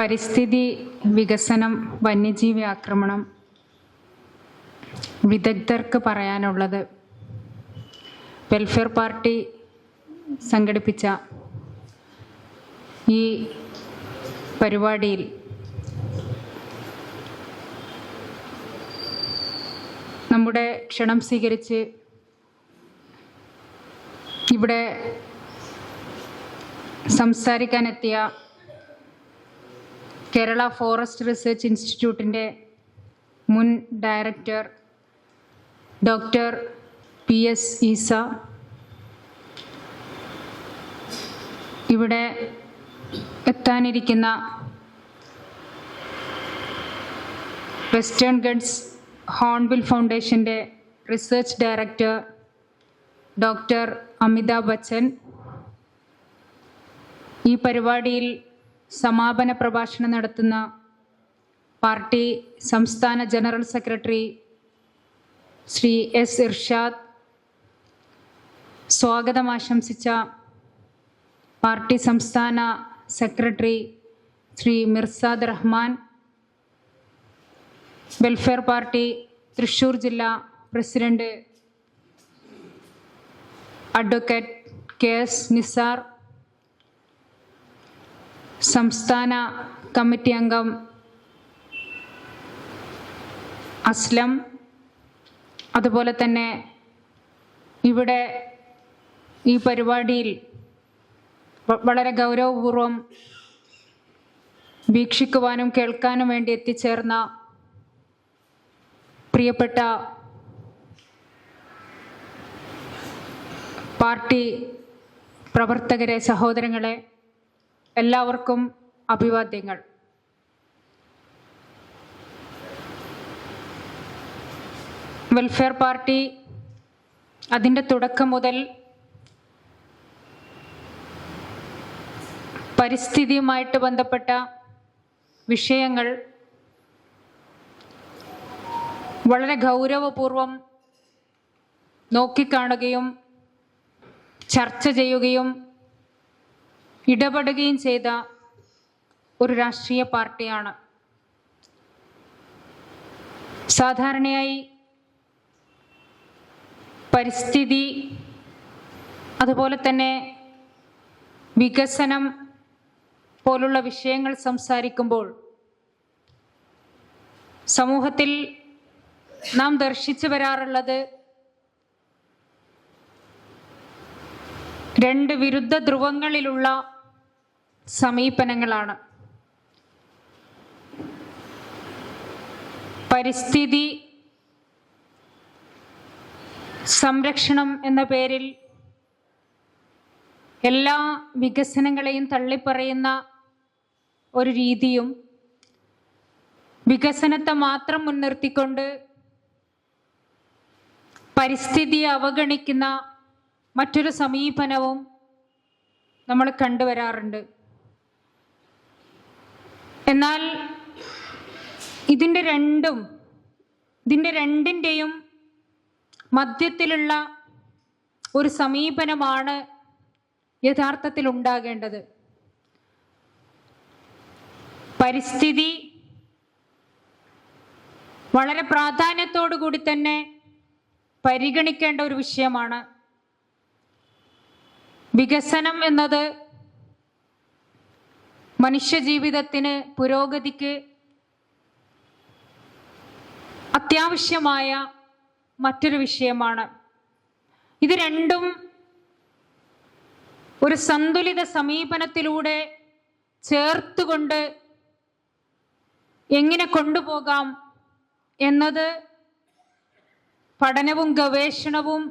പരിസ്ഥിതി വികസനം വന്യജീവി ആക്രമണം വിദഗ്ധർക്ക് പറയാനുള്ളത് വെൽഫെയർ പാർട്ടി സംഘടിപ്പിച്ച ഈ പരിപാടിയിൽ നമ്മുടെ ക്ഷണം സ്വീകരിച്ച് ഇവിടെ സംസാരിക്കാനെത്തിയ കേരള ഫോറസ്റ്റ് റിസർച്ച് ഇൻസ്റ്റിറ്റ്യൂട്ടിന്റെ മുൻ director doctor P S Eesa. ഇവിടെ എത്താനിരിക്കുന്ന വെസ്റ്റേൺ ഗഡ്സ് ഹോൺബിൽ ഫൗണ്ടേഷന്റെ research director doctor Amitabh Bachchan. ഈ പരിപാടിയിൽ സമാപന പ്രഭാഷണം നടത്തുന്ന പാർട്ടി സംസ്ഥാന general secretary Shri S Irshad സ്വാഗതം ആശംസിച്ച പാർട്ടി സംസ്ഥാന secretary Shri Mirsad Rahman welfare party Thrissur ജില്ലാ president advocate K S Nisar സംസ്ഥാന കമ്മിറ്റി അംഗം അസ്ലം. അതുപോലെ തന്നെ ഇവിടെ ഈ പരിപാടിയിൽ വളരെ ഗൗരവപൂർവം വീക്ഷിക്കുവാനും കേൾക്കാനും വേണ്ടി എത്തിച്ചേർന്ന പ്രിയപ്പെട്ട പാർട്ടി പ്രവർത്തകരെ സഹോദരങ്ങളെ എല്ലാവർക്കും അഭിവാദ്യങ്ങൾ. വെൽഫെയർ പാർട്ടി അതിന്റെ തുടക്കം മുതൽ പരിസ്ഥിതിയുമായിട്ട് ബന്ധപ്പെട്ട വിഷയങ്ങൾ വളരെ ഗൗരവപൂർവം നോക്കിക്കാണുകയും ചർച്ച ചെയ്യുകയും ഇടപെടുകയും ചെയ്ത ഒരു രാഷ്ട്രീയ പാർട്ടിയാണ്. സാധാരണയായി പരിസ്ഥിതി അതുപോലെ തന്നെ വികസനം പോലുള്ള വിഷയങ്ങൾ സംസാരിക്കുമ്പോൾ സമൂഹത്തിൽ നാം ദർശിച്ചു വരാറുള്ളത് രണ്ട് വിരുദ്ധ ധ്രുവങ്ങളിലുള്ള സമീപനങ്ങളാണ്. പരിസ്ഥിതി സംരക്ഷണം എന്ന പേരിൽ എല്ലാ വികസനങ്ങളെയും തള്ളിപ്പറയുന്ന ഒരു രീതിയും വികസനത്തെ മാത്രം മുൻനിർത്തിക്കൊണ്ട് പരിസ്ഥിതിയെ അവഗണിക്കുന്ന മറ്റൊരു സമീപനവും നമ്മൾ കണ്ടുവരാറുണ്ട്. എന്നാൽ ഇതിന്റെ രണ്ടും ഇതിന്റെ രണ്ടിന്റെയും മധ്യത്തിലുള്ള ഒരു സമീപനമാണ് യഥാർത്ഥത്തിൽ ഉണ്ടാകേണ്ടത്. പരിസ്ഥിതി വളരെ പ്രാധാന്യത്തോടു കൂടി തന്നെ പരിഗണിക്കേണ്ട ഒരു വിഷയമാണ്. വികസനം എന്നത് മനുഷ്യജീവിതത്തിന് പുരോഗതിക്ക് അത്യാവശ്യമായ മറ്റൊരു വിഷയമാണ്. ഇത് രണ്ടും ഒരു സന്തുലിത സമീപനത്തിലൂടെ ചേർത്തുകൊണ്ട് എങ്ങനെ കൊണ്ടുപോകാം എന്നത് പഠനവും ഗവേഷണവും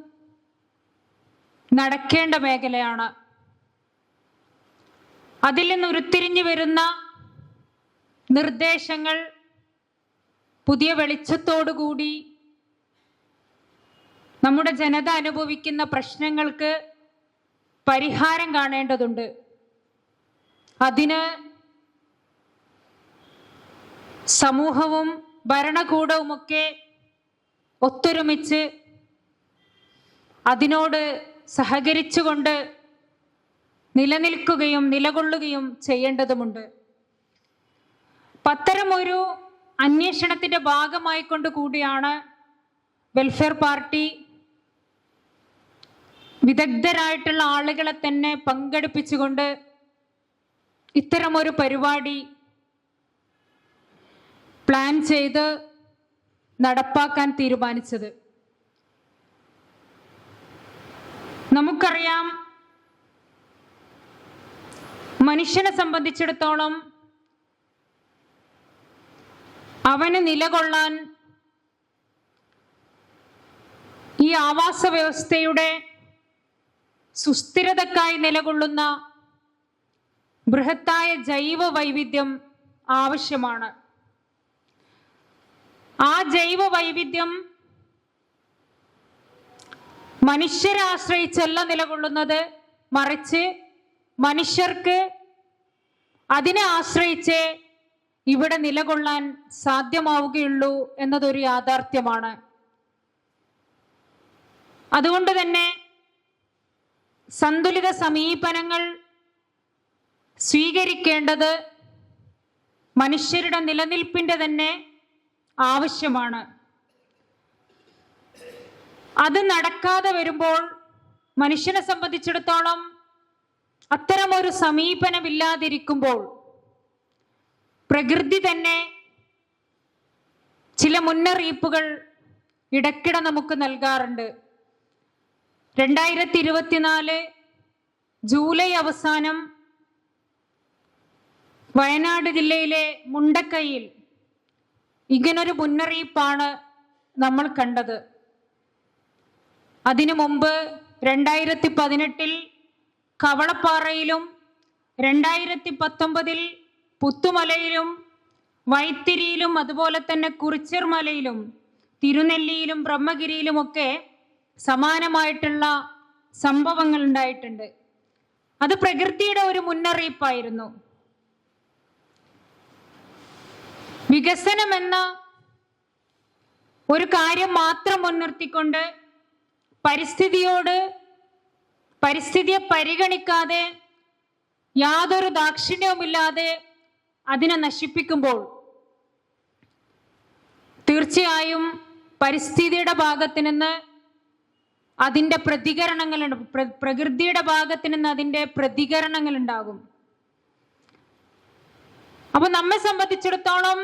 നടക്കേണ്ട മേഖലയാണ്. അതിൽ നിന്ന് ഉരുത്തിരിഞ്ഞു വരുന്ന നിർദ്ദേശങ്ങൾ പുതിയ വെളിച്ചത്തോടുകൂടി നമ്മുടെ ജനത അനുഭവിക്കുന്ന പ്രശ്നങ്ങൾക്ക് പരിഹാരം കാണേണ്ടതുണ്ട്. അതിന് സമൂഹവും ഭരണകൂടവുമൊക്കെ ഒത്തൊരുമിച്ച് അതിനോട് സഹകരിച്ചുകൊണ്ട് നിലനിൽക്കുകയും നിലകൊള്ളുകയും ചെയ്യേണ്ടതുമുണ്ട്. പത്തരമൊരു അത്തരമൊരു അന്വേഷണത്തിന്റെ ഭാഗമായിക്കൊണ്ട് കൂടിയാണ് വെൽഫെയർ പാർട്ടി വിദഗ്ധരായിട്ടുള്ള ആളുകളെ തന്നെ പങ്കെടുപ്പിച്ചുകൊണ്ട് ഇത്തരമൊരു പരിപാടി പ്ലാൻ ചെയ്ത് നടപ്പാക്കാൻ തീരുമാനിച്ചത്. നമുക്കറിയാം മനുഷ്യനെ സംബന്ധിച്ചിടത്തോളം അവന് നിലകൊള്ളാൻ ഈ ആവാസ വ്യവസ്ഥയുടെ സുസ്ഥിരതക്കായി നിലകൊള്ളുന്ന ബൃഹത്തായ ജൈവ വൈവിധ്യം ആവശ്യമാണ്. ആ ജൈവ വൈവിധ്യം മനുഷ്യരെ ആശ്രയിച്ചല്ല നിലകൊള്ളുന്നത് മറിച്ച് മനുഷ്യർക്ക് അതിനെ ആശ്രയിച്ച് ഇവിടെ നിലകൊള്ളാൻ സാധ്യമാവുകയുള്ളൂ എന്നതൊരു യാഥാർത്ഥ്യമാണ്. അതുകൊണ്ട് തന്നെ സന്തുലിത സമീപനങ്ങൾ സ്വീകരിക്കേണ്ടത് മനുഷ്യരുടെ നിലനിൽപ്പിന്റെ തന്നെ ആവശ്യമാണ്. അത് നടക്കാതെ വരുമ്പോൾ മനുഷ്യനെ സംബന്ധിച്ചിടത്തോളം അത്തരമൊരു സമീപനമില്ലാതിരിക്കുമ്പോൾ പ്രകൃതി തന്നെ ചില മുന്നറിയിപ്പുകൾ ഇടയ്ക്കിടെ നമുക്ക് നൽകാറുണ്ട്. രണ്ടായിരത്തി ഇരുപത്തിനാല് ജൂലൈ അവസാനം വയനാട് ജില്ലയിലെ മുണ്ടക്കൈയിൽ ഇങ്ങനൊരു മുന്നറിയിപ്പാണ് നമ്മൾ കണ്ടത്. അതിനു മുമ്പ് രണ്ടായിരത്തി പതിനെട്ടിൽ കവളപ്പാറയിലും രണ്ടായിരത്തി പത്തൊമ്പതിൽ പുത്തുമലയിലും വൈത്തിരിയിലും അതുപോലെ തന്നെ കുറിച്ചർ മലയിലും തിരുനെല്ലിയിലും ബ്രഹ്മഗിരിയിലുമൊക്കെ സമാനമായിട്ടുള്ള സംഭവങ്ങൾ ഉണ്ടായിട്ടുണ്ട്. അത് പ്രകൃതിയുടെ ഒരു മുന്നറിയിപ്പായിരുന്നു. വികസനം എന്ന ഒരു കാര്യം മാത്രം മുൻനിർത്തിക്കൊണ്ട് പരിസ്ഥിതിയോട് പരിസ്ഥിതിയെ പരിഗണിക്കാതെ യാതൊരു ദാക്ഷിണ്യവുമില്ലാതെ അതിനെ നശിപ്പിക്കുമ്പോൾ തീർച്ചയായും പരിസ്ഥിതിയുടെ ഭാഗത്ത് നിന്ന് അതിന്റെ പ്രതികരണങ്ങൾ പ്രകൃതിയുടെ ഭാഗത്ത് നിന്ന് അതിന്റെ പ്രതികരണങ്ങൾ ഉണ്ടാകും. അപ്പൊ നമ്മെ സംബന്ധിച്ചിടത്തോളം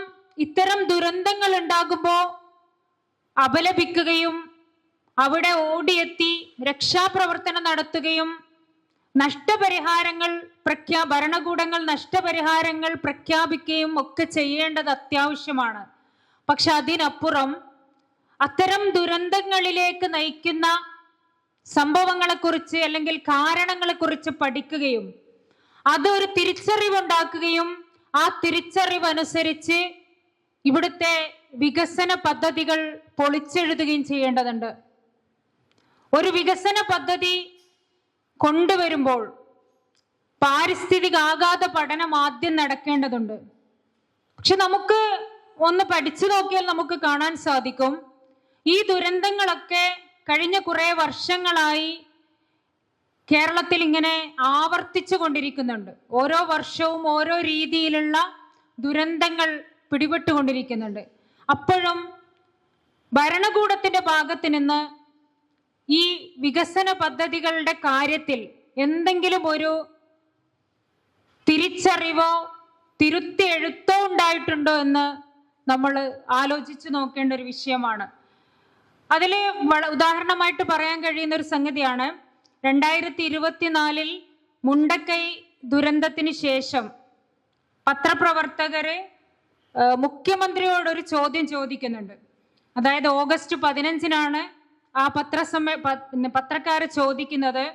ഇത്തരം ദുരന്തങ്ങൾ ഉണ്ടാകുമ്പോൾ അപലപിക്കുകയും അവിടെ ഓടിയെത്തി രക്ഷാപ്രവർത്തനം നടത്തുകയും നഷ്ടപരിഹാരങ്ങൾ പ്രഖ്യാ ഭരണകൂടങ്ങൾ നഷ്ടപരിഹാരങ്ങൾ പ്രഖ്യാപിക്കുകയും ഒക്കെ ചെയ്യേണ്ടത് അത്യാവശ്യമാണ്. പക്ഷെ അതിനപ്പുറം അത്തരം ദുരന്തങ്ങളിലേക്ക് നയിക്കുന്ന സംഭവങ്ങളെക്കുറിച്ച് അല്ലെങ്കിൽ കാരണങ്ങളെക്കുറിച്ച് പഠിക്കുകയും അതൊരു തിരിച്ചറിവുണ്ടാക്കുകയും ആ തിരിച്ചറിവ് അനുസരിച്ച് ഇവിടുത്തെ വികസന പദ്ധതികൾ പൊളിച്ചെഴുതുകയും ചെയ്യേണ്ടതുണ്ട്. ഒരു വികസന പദ്ധതി കൊണ്ടുവരുമ്പോൾ പാരിസ്ഥിതിക ആഘാത പഠനം ആദ്യം നടക്കേണ്ടതുണ്ട്. പക്ഷെ നമുക്ക് ഒന്ന് പഠിച്ചു നോക്കിയാൽ നമുക്ക് കാണാൻ സാധിക്കും. ഈ ദുരന്തങ്ങളൊക്കെ കഴിഞ്ഞ കുറേ വർഷങ്ങളായി കേരളത്തിൽ ഇങ്ങനെ ആവർത്തിച്ചു കൊണ്ടിരിക്കുന്നുണ്ട്. ഓരോ വർഷവും ഓരോ രീതിയിലുള്ള ദുരന്തങ്ങൾ പിടിപെട്ടുകൊണ്ടിരിക്കുന്നുണ്ട്. അപ്പോഴും ഭരണകൂടത്തിന്റെ ഭാഗത്ത് നിന്ന് ഈ വികസന പദ്ധതികളുടെ കാര്യത്തിൽ എന്തെങ്കിലും ഒരു തിരിച്ചറിവോ തിരുത്തി എഴുത്തോ ഉണ്ടായിട്ടുണ്ടോ എന്ന് നമ്മൾ ആലോചിച്ചു നോക്കേണ്ട ഒരു വിഷയമാണ്. അതിൽ ഉദാഹരണമായിട്ട് പറയാൻ കഴിയുന്ന ഒരു സംഗതിയാണ്. രണ്ടായിരത്തി ഇരുപത്തിനാലിൽ മുണ്ടക്കൈ ദുരന്തത്തിന് ശേഷം പത്രപ്രവർത്തകരെ മുഖ്യമന്ത്രിയോടൊരു ചോദ്യം ചോദിക്കുന്നുണ്ട്. അതായത് ഓഗസ്റ്റ് പതിനഞ്ചിനാണ് ആ പത്രസമ്മേ പത്രക്കാര് ചോദിക്കുന്നത്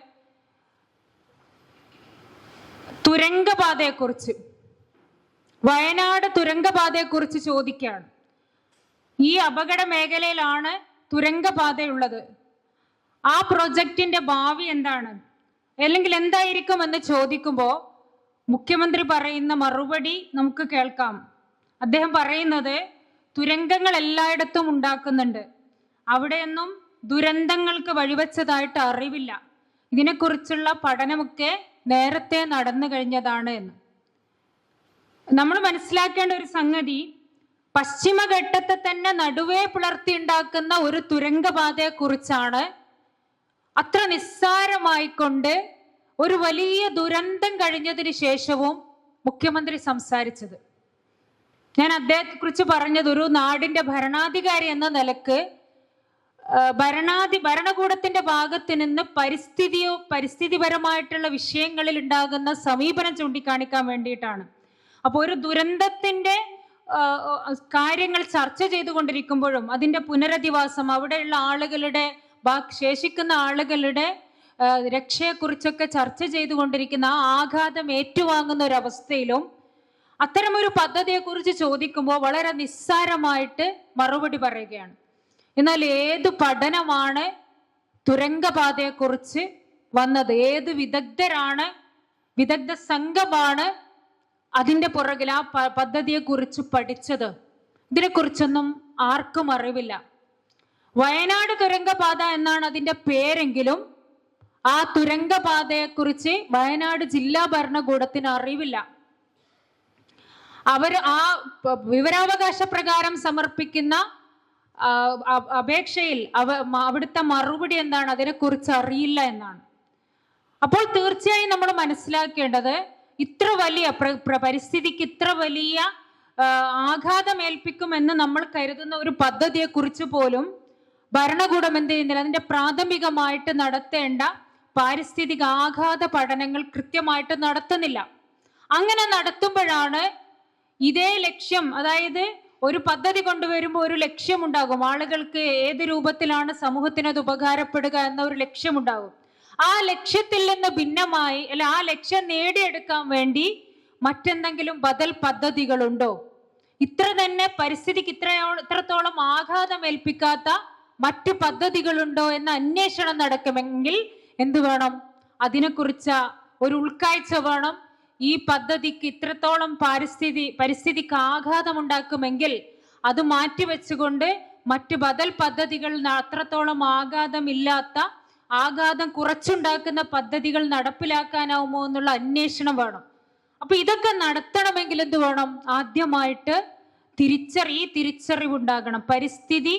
തുരങ്കപാതയെക്കുറിച്ച്. വയനാട് തുരങ്കപാതയെക്കുറിച്ച് ചോദിക്കുകയാണ്. ഈ അപകട മേഖലയിലാണ് തുരങ്കപാതയുള്ളത്. ആ പ്രൊജക്റ്റിന്റെ ഭാവി എന്താണ്? അല്ലെങ്കിൽ എന്തായിരിക്കും എന്ന് ചോദിക്കുമ്പോൾ മുഖ്യമന്ത്രി പറയുന്ന മറുപടി നമുക്ക് കേൾക്കാം. അദ്ദേഹം പറയുന്നത് തുരങ്കങ്ങൾ എല്ലായിടത്തും ഉണ്ടാക്കുന്നുണ്ട്. അവിടെയൊന്നും ദുരന്തങ്ങൾക്ക് വഴിവെച്ചതായിട്ട് അറിവില്ല. ഇതിനെക്കുറിച്ചുള്ള പഠനമൊക്കെ നേരത്തെ നടന്നു കഴിഞ്ഞതാണ് എന്ന്. നമ്മൾ മനസ്സിലാക്കേണ്ട ഒരു സംഗതി പശ്ചിമഘട്ടത്തെ തന്നെ നടുവേ പിളർത്തിയുണ്ടാക്കുന്ന ഒരു തുരങ്കപാതയെക്കുറിച്ചാണ്. അത്ര നിസ്സാരമായിക്കൊണ്ട് ഒരു വലിയ ദുരന്തം കഴിഞ്ഞതിന് ശേഷവും മുഖ്യമന്ത്രി സംസാരിച്ചത്. ഞാൻ അദ്ദേഹത്തെ കുറിച്ച് പറഞ്ഞത് ഒരു നാടിന്റെ ഭരണാധികാരി എന്ന നിലയ്ക്ക് ഭരണാധി ഭരണകൂടത്തിന്റെ ഭാഗത്ത് നിന്ന് പരിസ്ഥിതിയോ പരിസ്ഥിതിപരമായിട്ടുള്ള വിഷയങ്ങളിൽ ഉണ്ടാകുന്ന സമീപനം ചൂണ്ടിക്കാണിക്കാൻ വേണ്ടിയിട്ടാണ്. അപ്പോൾ ഒരു ദുരന്തത്തിന്റെ കാര്യങ്ങൾ ചർച്ച ചെയ്തുകൊണ്ടിരിക്കുമ്പോഴും അതിന്റെ പുനരധിവാസം അവിടെയുള്ള ആളുകളുടെ ശേഷിക്കുന്ന ആളുകളുടെ രക്ഷയെക്കുറിച്ചൊക്കെ ചർച്ച ചെയ്തുകൊണ്ടിരിക്കുന്ന ആ ആഘാതം ഏറ്റുവാങ്ങുന്ന ഒരു അവസ്ഥയിലും അത്തരമൊരു പദ്ധതിയെക്കുറിച്ച് ചോദിക്കുമ്പോൾ വളരെ നിസ്സാരമായിട്ട് മറുപടി പറയുകയാണ്. എന്നാൽ ഏത് പഠനമാണ് തുരങ്കപാതയെക്കുറിച്ച് വന്നത്? ഏത് വിദഗ്ധരാണ്? വിദഗ്ധ സംഘമാണ് അതിന്റെ പുറകിൽ ആ പദ്ധതിയെക്കുറിച്ച് പഠിച്ചത്? ഇതിനെക്കുറിച്ചൊന്നും ആർക്കും അറിവില്ല. വയനാട് തുരങ്കപാത എന്നാണ് അതിന്റെ പേരെങ്കിലും ആ തുരങ്കപാതയെക്കുറിച്ച് വയനാട് ജില്ലാ ഭരണകൂടത്തിന് അറിവില്ല. അവർ ആ വിവരാവകാശ പ്രകാരം സമർപ്പിക്കുന്ന അപേക്ഷയിൽ അവ അവിടുത്തെ മറുപടി എന്താണ്? അതിനെക്കുറിച്ച് അറിയില്ല എന്നാണ്. അപ്പോൾ തീർച്ചയായും നമ്മൾ മനസ്സിലാക്കേണ്ടത് ഇത്ര വലിയ പ്ര- പ്ര- പരിസ്ഥിതിക്ക് ഇത്ര വലിയ ആഘാതം ആഘാതമേൽപ്പിക്കുമെന്ന് നമ്മൾ കരുതുന്ന ഒരു പദ്ധതിയെ കുറിച്ച് പോലും ഭരണകൂടം എന്ത് ചെയ്യുന്നില്ല അതിന്റെ പ്രാഥമികമായിട്ട് നടത്തേണ്ട പാരിസ്ഥിതിക ആഘാത പഠനങ്ങൾ കൃത്യമായിട്ട് നടത്തുന്നില്ല. അങ്ങനെ നടത്തുമ്പോഴാണ് ഇതേ ലക്ഷ്യം അതായത് ഒരു പദ്ധതി കൊണ്ടുവരുമ്പോൾ ഒരു ലക്ഷ്യമുണ്ടാകും. ആളുകൾക്ക് ഏത് രൂപത്തിലാണ് സമൂഹത്തിന് അത് ഉപകാരപ്പെടുക എന്ന ഒരു ലക്ഷ്യമുണ്ടാകും. ആ ലക്ഷ്യത്തിൽ നിന്ന് ഭിന്നമായി അല്ല ആ ലക്ഷ്യം നേടിയെടുക്കാൻ വേണ്ടി മറ്റെന്തെങ്കിലും ബദൽ പദ്ധതികളുണ്ടോ? ഇത്ര തന്നെ പരിസ്ഥിതിക്ക് ഇത്രയോ ഇത്രത്തോളം ആഘാതം ഏൽപ്പിക്കാത്ത മറ്റു പദ്ധതികളുണ്ടോ എന്ന അന്വേഷണം നടക്കുമെങ്കിൽ എന്ത് വേണം? അതിനെക്കുറിച്ച് ഒരു ഉൾക്കാഴ്ച വേണം. ഈ പദ്ധതിക്ക് ഇത്രത്തോളം പരിസ്ഥിതി പരിസ്ഥിതിക്ക് ആഘാതം ഉണ്ടാക്കുമെങ്കിൽ അത് മാറ്റിവെച്ചുകൊണ്ട് മറ്റ് ബദൽ പദ്ധതികൾ അത്രത്തോളം ആഘാതമില്ലാത്ത ആഘാതം കുറച്ചുണ്ടാക്കുന്ന പദ്ധതികൾ നടപ്പിലാക്കാനാവുമോ എന്നുള്ള അന്വേഷണം വേണം. അപ്പൊ ഇതൊക്കെ നടത്തണമെങ്കിൽ എന്ത് വേണം? ആദ്യമായിട്ട് തിരിച്ചറി ഈ തിരിച്ചറിവുണ്ടാകണം. പരിസ്ഥിതി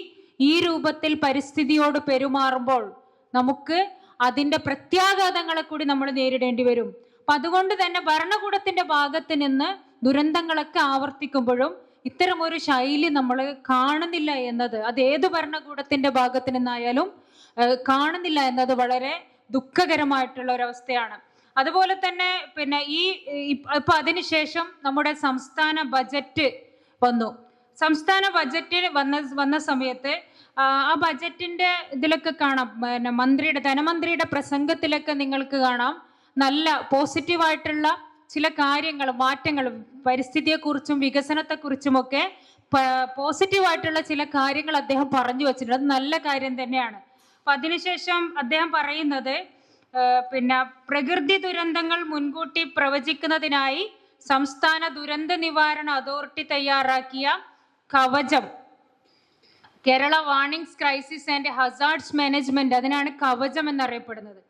ഈ രൂപത്തിൽ പരിസ്ഥിതിയോട് പെരുമാറുമ്പോൾ നമുക്ക് അതിന്റെ പ്രത്യാഘാതങ്ങളെ കൂടി നമ്മൾ നേരിടേണ്ടി വരും. അപ്പൊ അതുകൊണ്ട് തന്നെ ഭരണകൂടത്തിന്റെ ഭാഗത്ത് നിന്ന് ദുരന്തങ്ങളൊക്കെ ആവർത്തിക്കുമ്പോഴും ഇത്തരം ഒരു ശൈലി നമ്മൾ കാണുന്നില്ല എന്നത് അത് ഏത് ഭരണകൂടത്തിന്റെ ഭാഗത്ത് നിന്നായാലും കാണുന്നില്ല എന്നത് വളരെ ദുഃഖകരമായിട്ടുള്ള ഒരു അവസ്ഥയാണ്. അതുപോലെ തന്നെ പിന്നെ ഈ ഇപ്പൊ അതിനുശേഷം നമ്മുടെ സംസ്ഥാന ബജറ്റ് വന്നു. സംസ്ഥാന ബജറ്റ് വന്ന വന്ന സമയത്ത് ആ ബജറ്റിന്റെ ഇതിലൊക്കെ കാണാം. പിന്നെ മന്ത്രിയുടെ ധനമന്ത്രിയുടെ പ്രസംഗത്തിലൊക്കെ നിങ്ങൾക്ക് കാണാം. നല്ല പോസിറ്റീവായിട്ടുള്ള ചില കാര്യങ്ങൾ മാറ്റങ്ങളും പരിസ്ഥിതിയെക്കുറിച്ചും വികസനത്തെക്കുറിച്ചുമൊക്കെ പോസിറ്റീവായിട്ടുള്ള ചില കാര്യങ്ങൾ അദ്ദേഹം പറഞ്ഞു വെച്ചിട്ടുണ്ട്. അത് നല്ല കാര്യം തന്നെയാണ്. അപ്പൊ അതിനുശേഷം അദ്ദേഹം പറയുന്നത് പിന്നെ പ്രകൃതി ദുരന്തങ്ങൾ മുൻകൂട്ടി പ്രവചിക്കുന്നതിനായി സംസ്ഥാന ദുരന്ത നിവാരണ അതോറിറ്റി തയ്യാറാക്കിയ കവചം. Kerala warnings crisis and hazards management അതിനാണ് കവചം എന്നറിയപ്പെടുന്നത്.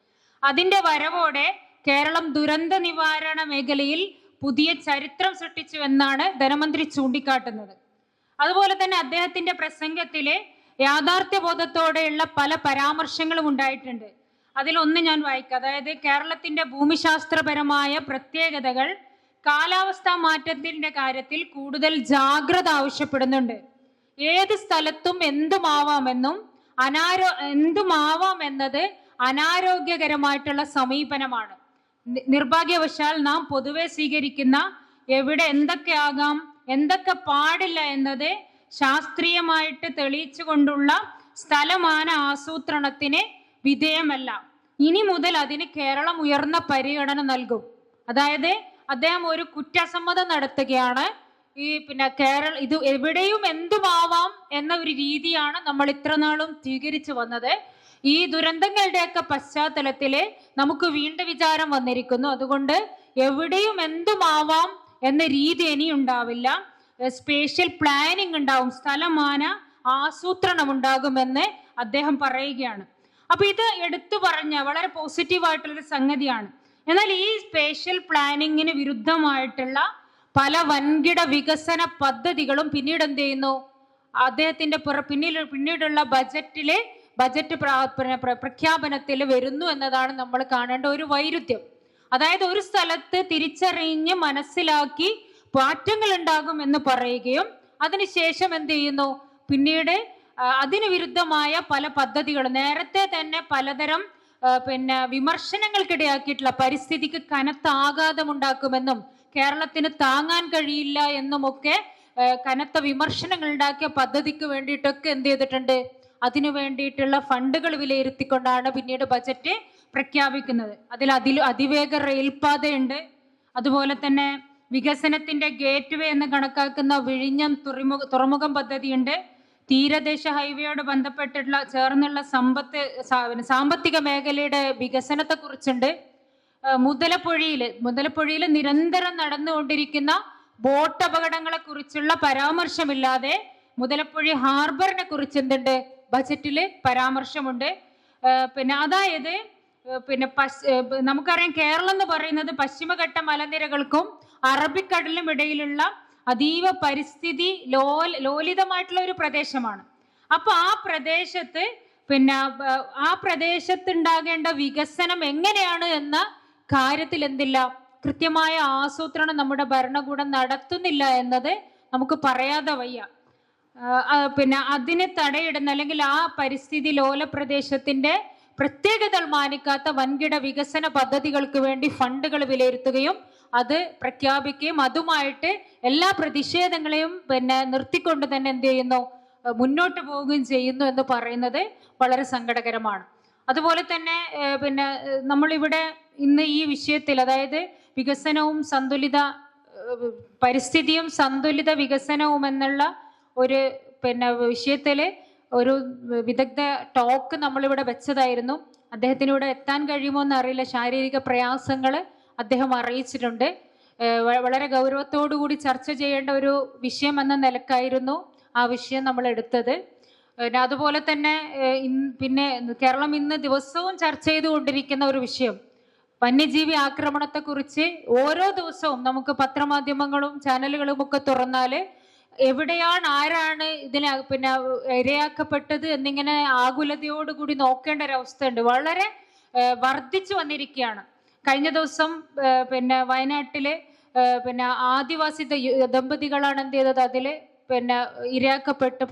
അതിന്റെ വരവോടെ കേരളം ദുരന്ത നിവാരണ മേഖലയിൽ പുതിയ ചരിത്രം സൃഷ്ടിച്ചു എന്നാണ് ധനമന്ത്രി ചൂണ്ടിക്കാട്ടുന്നത്. അതുപോലെ തന്നെ അദ്ദേഹത്തിന്റെ പ്രസംഗത്തിലെ യാഥാർത്ഥ്യബോധത്തോടെയുള്ള പല പരാമർശങ്ങളും ഉണ്ടായിട്ടുണ്ട്. അതിലൊന്ന് ഞാൻ വായിക്കാം. അതായത് കേരളത്തിന്റെ ഭൂമിശാസ്ത്രപരമായ പ്രത്യേകതകൾ കാലാവസ്ഥാ മാറ്റത്തിന്റെ കാര്യത്തിൽ കൂടുതൽ ജാഗ്രത ആവശ്യപ്പെടുന്നുണ്ട്. ഏത് സ്ഥലത്തും എന്തുമാവാമെന്നും അനാരോ എന്തുമാവാം എന്നത് അനാരോഗ്യകരമായിട്ടുള്ള സമീപനമാണ്. നിർഭാഗ്യവശാൽ നാം പൊതുവെ സ്വീകരിക്കുന്ന എവിടെ എന്തൊക്കെ ആകാം എന്തൊക്കെ പാടില്ല എന്നത് ശാസ്ത്രീയമായിട്ട് തെളിയിച്ചു കൊണ്ടുള്ള സ്ഥലമാന ആസൂത്രണത്തിന് വിധേയമല്ല. ഇനി മുതൽ അതിന് കേരളം ഉയർന്ന പരിഗണന നൽകും. അതായത് അദ്ദേഹം ഒരു കുറ്റസമ്മതം നടത്തുകയാണ്. ഈ പിന്നെ കേരള ഇത് എവിടെയും എന്തുമാവാം എന്ന ഒരു രീതിയാണ് നമ്മൾ ഇത്രനാളും സ്വീകരിച്ചു വന്നത്. ഈ ദുരന്തങ്ങളുടെയൊക്കെ പശ്ചാത്തലത്തിൽ നമുക്ക് വീണ്ട വിചാരം വന്നിരിക്കുന്നു. അതുകൊണ്ട് എവിടെയും എന്തുമാവാം എന്ന രീതി ഇനി ഉണ്ടാവില്ല. സ്പേഷ്യൽ പ്ലാനിങ് ഉണ്ടാവും. സ്ഥലമാന ആസൂത്രണം ഉണ്ടാകുമെന്ന് അദ്ദേഹം പറയുകയാണ്. അപ്പൊ ഇത് എടുത്തു പറഞ്ഞ വളരെ പോസിറ്റീവ് ആയിട്ടുള്ളൊരു സംഗതിയാണ്. എന്നാൽ ഈ സ്പേഷ്യൽ പ്ലാനിങ്ങിന് വിരുദ്ധമായിട്ടുള്ള പല വൻകിട വികസന പദ്ധതികളും പിന്നീട് എന്ത് ചെയ്യുന്നു? അദ്ദേഹത്തിന്റെ പിന്നിൽ പിന്നീടുള്ള ബജറ്റിലെ ബജറ്റ് പ്ര- പ്ര- പ്ര- പ്രഖ്യാപനത്തിൽ വരുന്നു എന്നതാണ് നമ്മൾ കാണേണ്ട ഒരു വൈരുദ്ധ്യം. അതായത് ഒരു സ്ഥലത്ത് തിരിച്ചറിഞ്ഞ് മനസ്സിലാക്കി മാറ്റങ്ങൾ ഉണ്ടാകും എന്ന് പറയുകയും അതിനുശേഷം എന്ത് ചെയ്യുന്നു? പിന്നീട് അതിനു വിരുദ്ധമായ പല പദ്ധതികൾ നേരത്തെ തന്നെ പലതരം പിന്നെ വിമർശനങ്ങൾക്കിടയാക്കിയിട്ടുള്ള പരിസ്ഥിതിക്ക് കനത്ത ആഘാതം ഉണ്ടാക്കുമെന്നും കേരളത്തിന് താങ്ങാൻ കഴിയില്ല എന്നുമൊക്കെ കനത്ത വിമർശനങ്ങൾ ഉണ്ടാക്കിയ പദ്ധതിക്ക് വേണ്ടിയിട്ടൊക്കെ എന്ത് ചെയ്തിട്ടുണ്ട്? അതിനു വേണ്ടിയിട്ടുള്ള ഫണ്ടുകൾ വിലയിരുത്തിക്കൊണ്ടാണ് പിന്നീട് ബജറ്റ് പ്രഖ്യാപിക്കുന്നത്. അതിൽ അതിൽ അതിവേഗ റെയിൽപാതയുണ്ട് അതുപോലെ തന്നെ വികസനത്തിന്റെ ഗേറ്റ് വേ എന്ന് കണക്കാക്കുന്ന വിഴിഞ്ഞം തുറമുഖ തുറമുഖം പദ്ധതിയുണ്ട്. തീരദേശ ഹൈവേയോട് ബന്ധപ്പെട്ടിട്ടുള്ള ചേർന്നുള്ള സമ്പത്ത് സാമ്പത്തിക മേഖലയുടെ വികസനത്തെ കുറിച്ചുണ്ട് മുതലപ്പൊഴിയിൽ മുതലപ്പൊഴിയിൽ നിരന്തരം നടന്നുകൊണ്ടിരിക്കുന്ന ബോട്ട് അപകടങ്ങളെ കുറിച്ചുള്ള പരാമർശമില്ലാതെ മുതലപ്പൊഴി ഹാർബറിനെ കുറിച്ച് എന്തുണ്ട്? ബജറ്റിൽ പരാമർശമുണ്ട്. പിന്നെ അതായത് പിന്നെ നമുക്കറിയാം കേരളം എന്ന് പറയുന്നത് പശ്ചിമഘട്ട മലനിരകൾക്കും അറബിക്കടലിനും ഇടയിലുള്ള അതീവ പരിസ്ഥിതി ലോ ലോലിതമായിട്ടുള്ള ഒരു പ്രദേശമാണ്. അപ്പൊ ആ പ്രദേശത്ത് പിന്നെ ആ പ്രദേശത്തുണ്ടാകേണ്ട വികസനം എങ്ങനെയാണ് എന്ന കാര്യത്തിൽ എന്തില്ല കൃത്യമായ ആസൂത്രണം നമ്മുടെ ഭരണകൂടം നടത്തുന്നില്ല എന്നത് നമുക്ക് പറയാതെ വയ്യ. പിന്നെ അതിനെ തടയിടുന്ന അല്ലെങ്കിൽ ആ പരിസ്ഥിതി ലോല പ്രദേശത്തിന്റെ പ്രത്യേകതകൾ മാനിക്കാത്ത വൻകിട വികസന പദ്ധതികൾക്ക് വേണ്ടി ഫണ്ടുകൾ വിലയിരുത്തുകയും അത് പ്രഖ്യാപിക്കുകയും അതുമായിട്ട് എല്ലാ പ്രതിഷേധങ്ങളെയും പിന്നെ നിർത്തിക്കൊണ്ട് തന്നെ എന്ത് ചെയ്യുന്നു മുന്നോട്ട് പോവുകയും ചെയ്യുന്നു എന്ന് പറയുന്നത് വളരെ സങ്കടകരമാണ്. അതുപോലെ തന്നെ പിന്നെ നമ്മളിവിടെ ഇന്ന് ഈ വിഷയത്തിൽ അതായത് വികസനവും സന്തുലിത പരിസ്ഥിതിയും സന്തുലിത വികസനവും എന്നുള്ള ഒരു പിന്നെ വിഷയത്തിൽ ഒരു വിദഗ്ധ ടോക്ക് നമ്മളിവിടെ വെച്ചതായിരുന്നു. അദ്ദേഹത്തിന് ഇവിടെ എത്താൻ കഴിയുമോ എന്ന് അറിയില്ല ശാരീരിക പ്രയാസങ്ങൾ അദ്ദേഹം അറിയിച്ചിട്ടുണ്ട്. വളരെ ഗൗരവത്തോടു കൂടി ചർച്ച ചെയ്യേണ്ട ഒരു വിഷയം എന്ന നിലക്കായിരുന്നു ആ വിഷയം നമ്മൾ എടുത്തത് പിന്നെ അതുപോലെ തന്നെ പിന്നെ കേരളം ഇന്ന് ദിവസവും ചർച്ച ചെയ്തുകൊണ്ടിരിക്കുന്ന ഒരു വിഷയം. വന്യജീവി ആക്രമണത്തെക്കുറിച്ച് ഓരോ ദിവസവും നമുക്ക് പത്രമാധ്യമങ്ങളും ചാനലുകളും ഒക്കെ തുറന്നാൽ എവിടെയാണ് ആരാണ് ഇതിന് പിന്നെ ഇരയാക്കപ്പെട്ടത് എന്നിങ്ങനെ ആകുലതയോടുകൂടി നോക്കേണ്ട ഒരു അവസ്ഥയുണ്ട്. വളരെ വർദ്ധിച്ചു വന്നിരിക്കുകയാണ്. കഴിഞ്ഞ ദിവസം പിന്നെ വയനാട്ടിലെ പിന്നെ ആദിവാസി ദമ്പതികളാണ് എന്ത് ചെയ്തത്? അതിൽ പിന്നെ ഇരയാക്കപ്പെട്ട്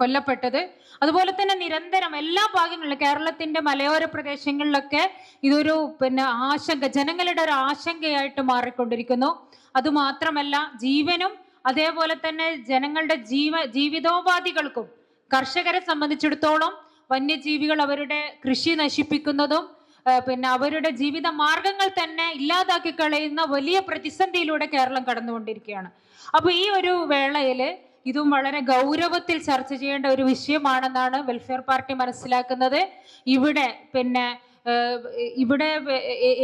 കൊല്ലപ്പെട്ടത്. അതുപോലെ തന്നെ നിരന്തരം എല്ലാ ഭാഗങ്ങളിലും കേരളത്തിന്റെ മലയോര പ്രദേശങ്ങളിലൊക്കെ ഇതൊരു പിന്നെ ആശങ്ക ജനങ്ങളുടെ ഒരു ആശങ്കയായിട്ട് മാറിക്കൊണ്ടിരിക്കുന്നു. അതുമാത്രമല്ല ജീവനും അതേപോലെ തന്നെ ജനങ്ങളുടെ ജീവ ജീവിതോപാധികൾക്കും കർഷകരെ സംബന്ധിച്ചിടത്തോളം വന്യജീവികൾ അവരുടെ കൃഷി നശിപ്പിക്കുന്നതും പിന്നെ അവരുടെ ജീവിത മാർഗങ്ങൾ തന്നെ ഇല്ലാതാക്കി കളയുന്ന വലിയ പ്രതിസന്ധിയിലൂടെ കേരളം കടന്നുകൊണ്ടിരിക്കുകയാണ്. അപ്പൊ ഈ ഒരു വേളയിൽ ഇതും വളരെ ഗൗരവത്തിൽ ചർച്ച ചെയ്യേണ്ട ഒരു വിഷയമാണെന്നാണ് വെൽഫെയർ പാർട്ടി മനസ്സിലാക്കുന്നത്. ഇവിടെ പിന്നെ ഇവിടെ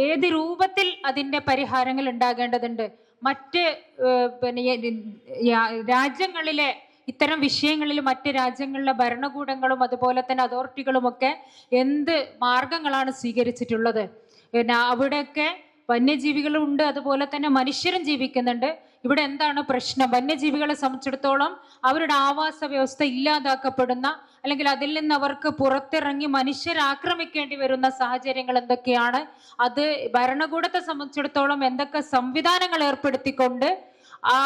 ഏത് രൂപത്തിൽ അതിന്റെ പരിഹാരങ്ങൾ ഉണ്ടാകേണ്ടതുണ്ട്? മറ്റ് പിന്നെ രാജ്യങ്ങളിലെ ഇത്തരം വിഷയങ്ങളിൽ മറ്റ് രാജ്യങ്ങളിലെ ഭരണകൂടങ്ങളും അതുപോലെ തന്നെ അതോറിറ്റികളും ഒക്കെ എന്ത് മാർഗങ്ങളാണ് സ്വീകരിച്ചിട്ടുള്ളത്? പിന്നെ അവിടെയൊക്കെ വന്യജീവികളുണ്ട് അതുപോലെ തന്നെ മനുഷ്യരും ജീവിക്കുന്നുണ്ട്. ഇവിടെ എന്താണ് പ്രശ്നം? വന്യജീവികളെ സംബന്ധിച്ചിടത്തോളം അവരുടെ ആവാസ വ്യവസ്ഥ ഇല്ലാതാക്കപ്പെടുന്ന അല്ലെങ്കിൽ അതിൽ നിന്ന് അവർക്ക് പുറത്തിറങ്ങി മനുഷ്യരെ ആക്രമിക്കേണ്ടി വരുന്ന സാഹചര്യങ്ങൾ എന്തൊക്കെയാണ്? അത് ഭരണകൂടത്തെ സംബന്ധിച്ചിടത്തോളം എന്തൊക്കെ സംവിധാനങ്ങൾ ഏർപ്പെടുത്തിക്കൊണ്ട് ആ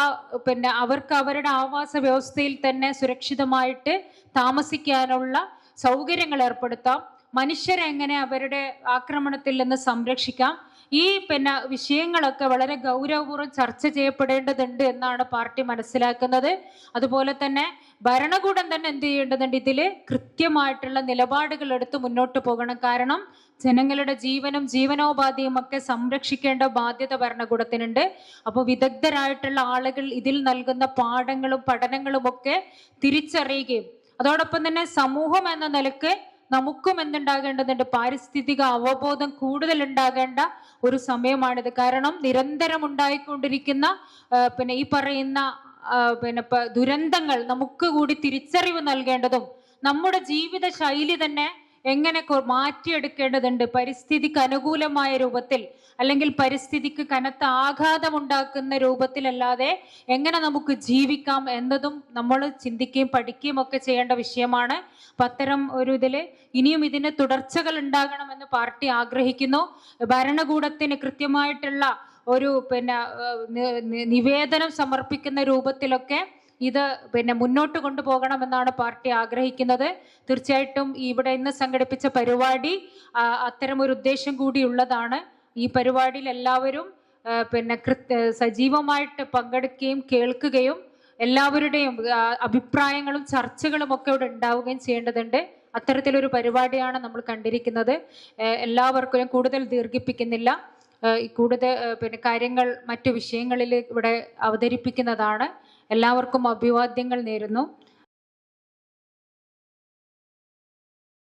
പിന്നെ അവർക്ക് അവരുടെ ആവാസ വ്യവസ്ഥയിൽ തന്നെ സുരക്ഷിതമായിട്ട് താമസിക്കാനുള്ള സൗകര്യങ്ങൾ ഏർപ്പെടുത്താം. മനുഷ്യരെ എങ്ങനെ അവരുടെ ആക്രമണത്തിൽ നിന്ന് സംരക്ഷിക്കാം? ഈ പിന്നെ വിഷയങ്ങളൊക്കെ വളരെ ഗൗരവപൂർവം ചർച്ച ചെയ്യപ്പെടേണ്ടതുണ്ട് എന്നാണ് പാർട്ടി മനസ്സിലാക്കുന്നത്. അതുപോലെ തന്നെ ഭരണകൂടം തന്നെ എന്ത് ചെയ്യേണ്ടതുണ്ട്? ഇതിൽ കൃത്യമായിട്ടുള്ള നിലപാടുകൾ എടുത്ത് മുന്നോട്ട് പോകണം. കാരണം ജനങ്ങളുടെ ജീവനും ജീവനോപാധിയും ഒക്കെ സംരക്ഷിക്കേണ്ട ബാധ്യത ഭരണകൂടത്തിനുണ്ട്. അപ്പോൾ വിദഗ്ധരായിട്ടുള്ള ആളുകൾ ഇതിൽ നൽകുന്ന പാഠങ്ങളും പഠനങ്ങളും ഒക്കെ തിരിച്ചറിയുകയും അതോടൊപ്പം തന്നെ സമൂഹം എന്ന നിലയ്ക്ക് നമുക്കും എന്തുണ്ടാകേണ്ടതുണ്ട്? പാരിസ്ഥിതിക അവബോധം കൂടുതൽ ഉണ്ടാകേണ്ട ഒരു സമയമാണിത്. കാരണം നിരന്തരം ഉണ്ടായിക്കൊണ്ടിരിക്കുന്ന പിന്നെ ഈ പറയുന്ന പിന്നെ ദുരന്തങ്ങൾ നമുക്ക് കൂടി തിരിച്ചറിവ് നൽകേണ്ടതും നമ്മുടെ ജീവിത ശൈലി തന്നെ എങ്ങനെ മാറ്റിയെടുക്കേണ്ടതുണ്ട്? പരിസ്ഥിതിക്ക് അനുകൂലമായ രൂപത്തിൽ അല്ലെങ്കിൽ പരിസ്ഥിതിക്ക് കനത്ത ആഘാതം ഉണ്ടാക്കുന്ന രൂപത്തിലല്ലാതെ എങ്ങനെ നമുക്ക് ജീവിക്കാം എന്നതും നമ്മൾ ചിന്തിക്കുകയും പഠിക്കുകയും ഒക്കെ ചെയ്യേണ്ട വിഷയമാണ്. അപ്പം അത്തരം ഒരു ഇതിൽ ഇനിയും ഇതിന് തുടർച്ചകൾ ഉണ്ടാകണമെന്ന് പാർട്ടി ആഗ്രഹിക്കുന്നു. ഭരണകൂടത്തിന് കൃത്യമായിട്ടുള്ള ഒരു പിന്നെ നിവേദനം സമർപ്പിക്കുന്ന രൂപത്തിലൊക്കെ ഇത് പിന്നെ മുന്നോട്ട് കൊണ്ടുപോകണമെന്നാണ് പാർട്ടി ആഗ്രഹിക്കുന്നത്. തീർച്ചയായിട്ടും ഇവിടെ ഇന്ന് സംഘടിപ്പിച്ച പരിപാടി ഒരു ഉദ്ദേശം കൂടിയുള്ളതാണ് ഈ പരിപാടിയിൽ എല്ലാവരും പിന്നെ കൃത്യ സജീവമായിട്ട് പങ്കെടുക്കുകയും കേൾക്കുകയും എല്ലാവരുടെയും അഭിപ്രായങ്ങളും ചർച്ചകളും ഒക്കെ ഇവിടെ ഉണ്ടാവുകയും ചെയ്യേണ്ടതുണ്ട്. അത്തരത്തിലൊരു പരിപാടിയാണ് നമ്മൾ കണ്ടിരിക്കുന്നത്. എല്ലാവർക്കും കൂടുതൽ ദീർഘിപ്പിക്കുന്നില്ല. കൂടുതൽ പിന്നെ കാര്യങ്ങൾ മറ്റു വിഷയങ്ങളിൽ ഇവിടെ അവതരിപ്പിക്കുന്നതാണ്. എല്ലാവർക്കും അഭിവാദ്യങ്ങൾ നേരുന്നു.